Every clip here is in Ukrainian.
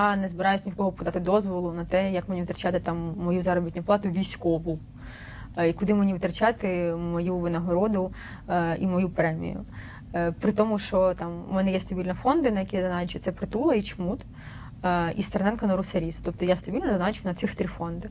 Я не збираюсь ні в кого подати дозволу на те, як мені витрачати там мою заробітну плату військову, е, і куди мені витрачати мою винагороду е, і мою премію. Е, При тому, що там у мене є стабільні фонди, на які я доначу, це притула і чмут. І Стерненко на Русаріс. Тобто я стабільно доначу на цих три фонди.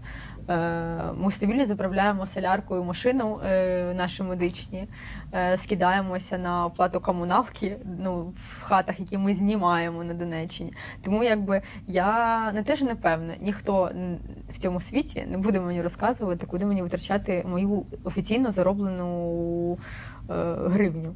Е, Ми стабільно заправляємо соляркою машину е, наші медичні, е, скидаємося на оплату комуналки ну, в хатах, які ми знімаємо на Донеччині. Тому якби я не теж не певна, ніхто в цьому світі не буде мені розказувати, куди мені витрачати мою офіційно зароблену гривню.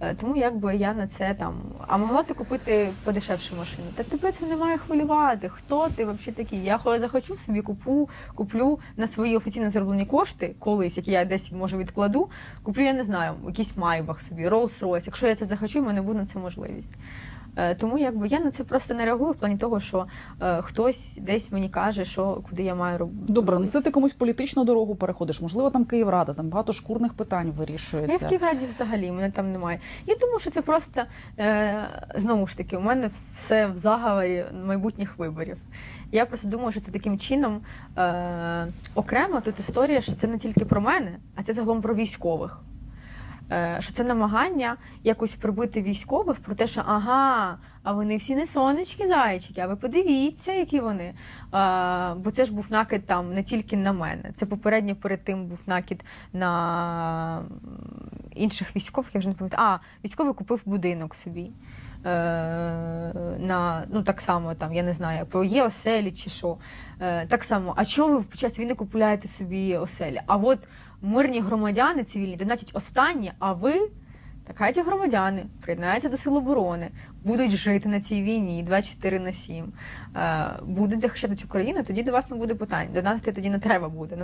Е, Тому якби я на це там. А могла ти купити подешевшу машину. Та тебе це не має хвилювати. Хто ти взагалі такий? Я хо- захочу собі купу, куплю на свої офіційно зароблені кошти колись, які я десь може відкладу. Куплю, я не знаю, якийсь майбах собі, Rolls-Royce. Якщо я це захочу, в мене буде на це можливість. Е, Тому якби я на це просто не реагую в плані того, що е, хтось десь мені каже, що куди я маю робити. Добре, ну це ти комусь політичну дорогу переходиш. Можливо, там Київрада, там багато шкурних питань Я в вирішується. Київраді взагалі мене там немає. Я думаю, що це просто е, знову ж таки, у мене все в заговорі майбутніх виборів. Я просто думаю, що це таким чином е, окремо тут історія, що це не тільки про мене, а це загалом про військових. Е, що це намагання якось прибити військових про те, що ага, а вони всі не сонечки зайчики, а ви подивіться, які вони. А, бо це ж був накид там не тільки на мене. Це попередньо перед тим був накид на інших військових, я вже не пам'ятаю. А, військовий купив будинок собі. Е, на, ну так само там, я не знаю, про є оселі чи що. Е, так само, а чого ви під час війни купуєте собі оселі? А от мирні громадяни цивільні донатять останні, а ви, так хай ці громадяни приєднаються до Сил оборони, будуть жити на цій війні 24 на 7, е, будуть захищати цю країну, тоді до вас не буде питань. Донатити тоді не треба буде.